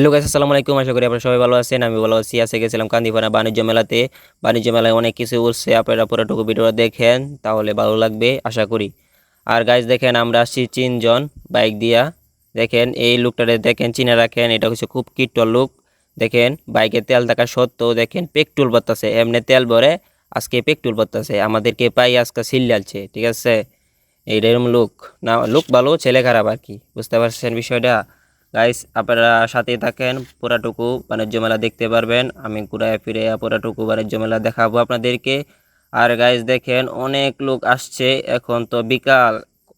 Hello guys আসসালামু আলাইকুম। আশা করি আপনারা সবাই ভালো আছেন, আমি ভালো আছি। আজকে গেছিলাম কান্দিপাড়া বাণিজ্য মেলাতে। বাণিজ্য মেলায় অনেক কিছু উঠছে, আপনারা পুরোটুকু ভিডিওটা দেখেন, তাহলে ভালো লাগবে, আশা করি। আর গাইস দেখেন, আমরা আসছি তিনজন বাইক দিয়া। দেখেন, এই লুকটাতে দেখেন, চিনে রাখেন, এটা হচ্ছে খুব কিট্টর লুক দেখেন বাইকে তেল থাকা সত্ত্বেও দেখেন পেট্রোল বাড়তেছে, এমনি তেল ভরে আজকে পেট্রোল বাড়তেছে। আমাদেরকে পাই আজকে সিল্লালছে ঠিক আছে? এইরকম লুক না লুক ভালো, ছেলে খারাপ আর কি, বুঝতে পারছেন বিষয়টা? গাইস আপনারা সাথে থাকেন পুরাটুকু বাণিজ্য মেলা দেখতে পারবেন। আমি ঘুরায় ফিরে পুরাটুকু বাণিজ্য মেলা দেখাবো আপনাদেরকে। আর গাইস দেখেন অনেক লোক আসছে। এখন তো বিকাল,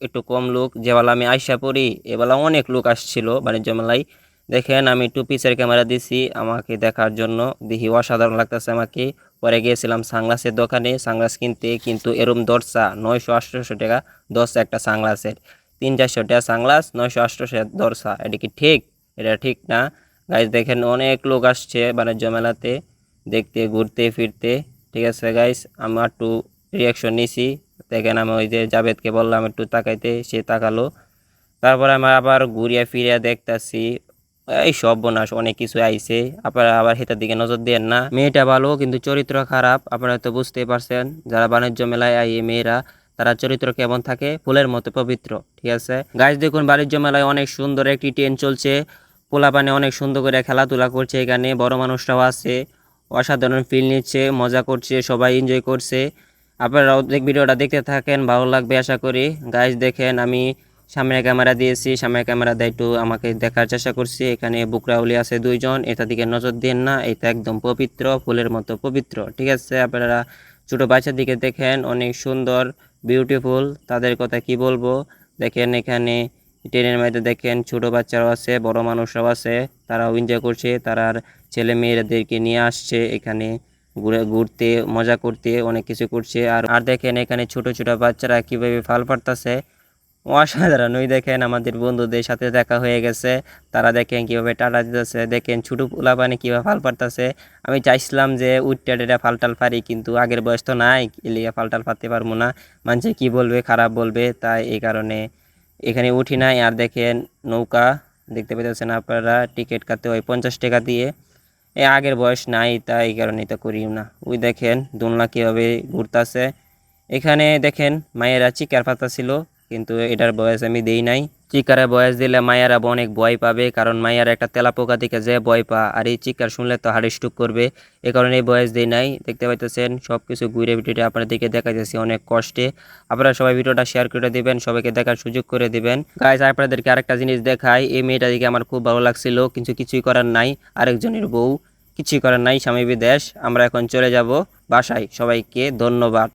একটু কম লোক। যেবেলা আমি আইসা পড়ি এবেলা অনেক লোক আসছিল বাণিজ্য মেলায়। দেখেন, আমি একটু পিসের ক্যামেরা দিছি আমাকে দেখার জন্য। দেখি, অসাধারণ লাগতেছে আমাকে। পরে গিয়েছিলাম সাংলাসের দোকানে। সাংলাস কিনতে, কিন্তু এরম দরসা নয়শো আটশোশো টাকা। দশ একটা সাংলাসের তিন চারশো টাকা সাংলাস নয়শো আটশোশো দরসা। এটা কি ঠিক? এটা ঠিক না? গাইজ দেখেন অনেক লোক আসছে বাণিজ্য মেলাতে, দেখতে, ঘুরতে, ফিরতে। ঠিক আছে গাইজ আমার একটু রিয়াকশন নিছি। দেখেন আমি ওই যে জাভেদকে বললাম একটু তাকাইতে, সে তাকালো। তারপরে আমরা আবার ঘুরিয়া ফিরিয়া দেখতাছি, এই সব বোনাস, অনেক কিছু আইছে। আপনারা আবার হেতার দিকে নজর দেন না। মেয়েটা ভালো, কিন্তু চরিত্র খারাপ, আপনারা তো বুঝতেই পারছেন। যারা বাণিজ্য মেলায় আই মেয়েরা তারা চরিত্র কেমন থাকে? ফুলের মতো পবিত্র, ঠিক আছে? গাছ দেখুন, বাণিজ্য মেলায় অনেক সুন্দর একটি ট্রেন চলছে। পোলাপানে অনেক সুন্দর করে খেলাধুলা করছে এখানে। বড় মানুষরাও আছে। অসাধারণ ফিল নিচ্ছে, মজা করছে, সবাই এনজয় করছে। আপনারাও দেখ, ভিডিওটা দেখতে থাকেন, ভালো লাগবে আশা করি। গাইজ দেখেন, আমি সামনে ক্যামেরা দিয়েছি। সামনে ক্যামেরা দিয়ে একটু আমাকে দেখার চেষ্টা করছি। এখানে বুকরাউলি আছে দুইজন। এটা দিকে নজর দেন না, এটা একদম পবিত্র, ফুলের মতো পবিত্র, ঠিক আছে? আপনারা ছোটো বাচ্চার দিকে দেখেন, অনেক সুন্দর বিউটিফুল তাদের কথা কি বলব? দেখেন এখানে ট্রেনের মধ্যে দেখেন, ছোট বাচ্চারাও আছে, বড় মানুষরাও আছে, তারাও এনজয় করছে। তারার ছেলে মেয়েদেরকে নিয়ে আসছে এখানে ঘুরে, ঘুরতে, মজা করতে, অনেক কিছু করছে। আর আর দেখেন এখানে ছোট ছোট বাচ্চারা কীভাবে ফাল পারতাছে। অসাধারণ। ওই দেখেন আমাদের বন্ধুদের সাথে দেখা হয়ে গেছে। তারা দেখেন কীভাবে টাটা দিতেছে। দেখেন ছোটো পোলাপানি কীভাবে ফাল পারতেছে। আমি চাইছিলাম যে উঠটা টেটা ফালটাল পারি কিন্তু আগের বয়স তো নাই, এলিয়ে ফালটাল পারতে পারব না। মানুষে কি বলবে, খারাপ বলবে, তাই এই কারণে এখানে উঠি নাই। আর দেখেন নৌকা, দেখতে পেতেছেন আপনারা, টিকিট কাটতে হয় পঞ্চাশ টাকা দিয়ে। এ আগের বয়স নাই, তাই এই কারণে তো করি না। ওই দেখেন দোলনা কীভাবে ঘুরতাছে। এখানে দেখেন মায়েরা চিকার পাতা ছিল কিন্তু এটার বয়স আমি দেই নাই। চিকারে বয়স দিলে মায়েরা অনেক ভয় পাবে, কারণ মায়ের একটা তেলাপোকা দিকে যে ভয় পা আর এই চিকার শুনলে তো হাড়ে স্টুক করবে, এ কারণে এই বয়স দেই নাই। দেখতে পাইতেছেন সব কিছু ঘুরে ভিডিওটা আপনাদেরকে দেখাইতেছি অনেক কষ্টে। আপনারা সবাই ভিডিওটা শেয়ার করে দিবেন, সবাইকে দেখার সুযোগ করে দিবেন। গাইজ আপনাদেরকে আরেকটা জিনিস দেখাই, এই মেয়েটা দিকে আমার খুব ভালো লাগছিল, কিন্তু কিছুই করার নাই, আরেকজনের বউ। কিছুই করার নাই, স্বামী বিদেশ, আমরা এখন চলে যাব বাসায়। সবাইকে ধন্যবাদ।